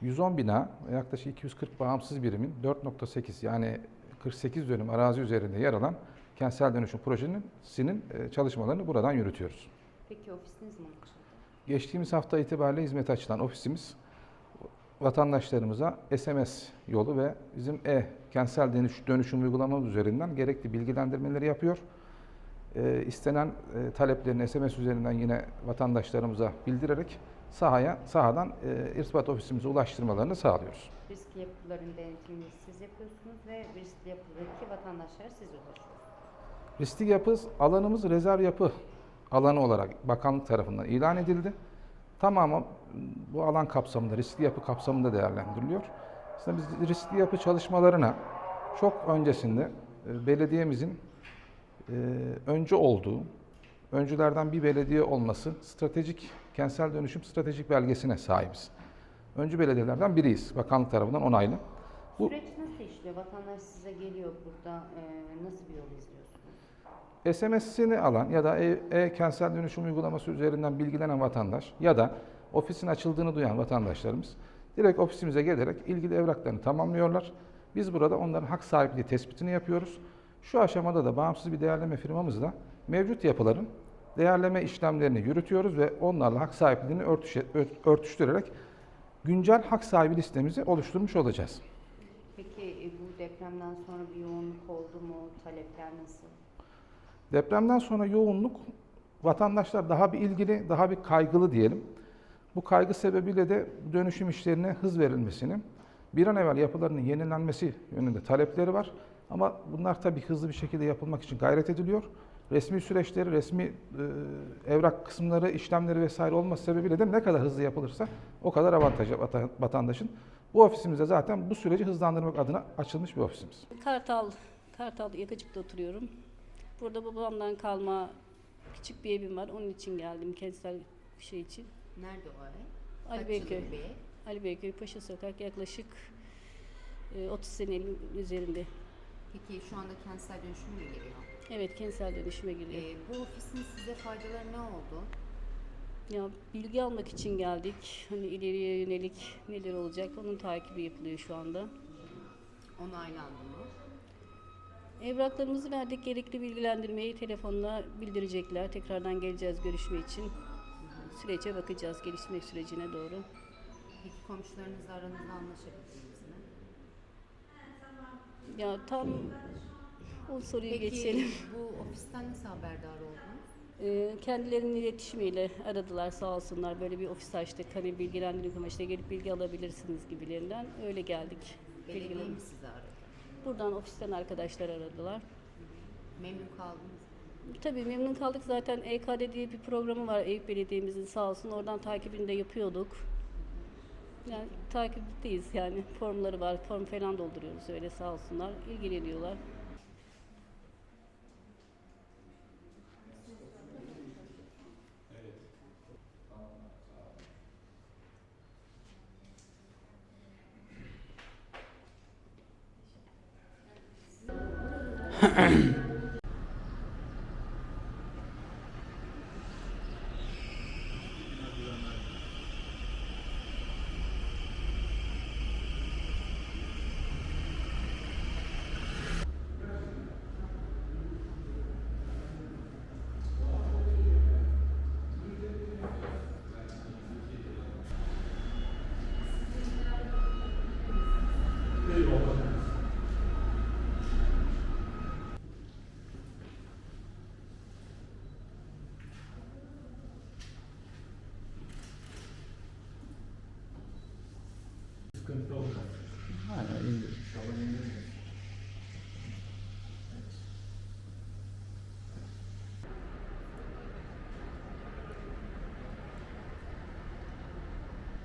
110 bina yaklaşık 240 bağımsız birimin 4.8 yani 48 dönüm arazi üzerinde yer alan kentsel dönüşüm projesinin sinin e, çalışmalarını buradan yürütüyoruz. Peki ofisiniz mi açıldı? Geçtiğimiz hafta itibariyle hizmete açılan ofisimiz vatandaşlarımıza SMS yolu ve bizim e kentsel dönüş, dönüşüm uygulamamız üzerinden gerekli bilgilendirmeleri yapıyor. E, istenen e, taleplerini SMS üzerinden yine vatandaşlarımıza bildirerek sahaya sahadan e, irtibat ofisimize ulaştırmalarını sağlıyoruz. Riskli yapıların denetimini siz yapıyorsunuz ve riskli yapıdaki vatandaşlara siz ulaşıyorsunuz. Riskli yapı alanımız rezerv yapı alanı olarak bakanlık tarafından ilan edildi. Tamamı bu alan kapsamında, riskli yapı kapsamında değerlendiriliyor. Aslında biz riskli yapı çalışmalarına çok öncesinde e, belediyemizin e, öncü olduğu, öncülerden bir belediye olması stratejik, kentsel dönüşüm stratejik belgesine sahibiz. Öncü belediyelerden biriyiz, bakanlık tarafından onaylı. Bu- Süreç nasıl işliyor? Vatandaş size geliyor burada e, nasıl bir yol izliyorsunuz? SMS'ini alan ya da e- e-kentsel dönüşüm uygulaması üzerinden bilgilenen vatandaş ya da ofisin açıldığını duyan vatandaşlarımız direkt ofisimize gelerek ilgili evraklarını tamamlıyorlar. Biz burada onların hak sahipliği tespitini yapıyoruz. Şu aşamada da bağımsız bir değerleme firmamızla mevcut yapıların değerleme işlemlerini yürütüyoruz ve onlarla hak sahipliğini örtüşe- ört- örtüştürerek güncel hak sahibi listemizi oluşturmuş olacağız. Peki e, bu depremden sonra bir yoğunluk oldu mu? Talepler nasıl? Depremden sonra yoğunluk vatandaşlar daha bir ilgili, daha bir kaygılı diyelim. Bu kaygı sebebiyle de dönüşüm işlerine hız verilmesini, bir an evvel yapılarının yenilenmesi yönünde talepleri var. Ama bunlar tabii hızlı bir şekilde yapılmak için gayret ediliyor. Resmi süreçleri, resmi e, evrak kısımları, işlemleri vesaire olması sebebiyle de ne kadar hızlı yapılırsa o kadar avantajı vata- vatandaşın. Bu ofisimizde zaten bu süreci hızlandırmak adına açılmış bir ofisimiz. Kartal, Kartal Yakacık'ta oturuyorum. Burada babamdan kalma küçük bir evim var. Onun için geldim kentsel şey için. Nerede o ev? Ali Beyköy. Ali Beyköy Paşa Sokak yaklaşık e, 30 senenin üzerinde. Peki şu anda kentsel dönüşüm mü geliyor? Evet kentsel dönüşüme giriyor. E, bu ofisin size faydaları ne oldu? Ya bilgi almak için geldik. Hani ileriye yönelik neler olacak onun takibi yapılıyor şu anda. Onaylandı mı? Evraklarımızı verdik. Gerekli bilgilendirmeyi telefonla bildirecekler. Tekrardan geleceğiz görüşme için. Sürece bakacağız gelişme sürecine doğru. Peki komşularınızla aranızda anlaşabildiniz mi? Ya tam o soruyu Peki geçelim. bu ofisten nasıl haberdar oldunuz? Ee, kendilerinin iletişimiyle aradılar sağ olsunlar. Böyle bir ofis açtık. Hani bilgilendirmek amaçlı gelip bilgi alabilirsiniz gibilerinden. Öyle geldik. Belediye Bilgilen- mi sizi aradı? Buradan ofisten arkadaşlar aradılar. Memnun kaldınız mı? Tabii memnun kaldık zaten EKD diye bir programı var Eyüp Belediye'mizin sağ olsun. Oradan takibini de yapıyorduk. Yani takipteyiz yani. Formları var. Form falan dolduruyoruz öyle sağ olsunlar. İlgileniyorlar. 咳 咳跟高考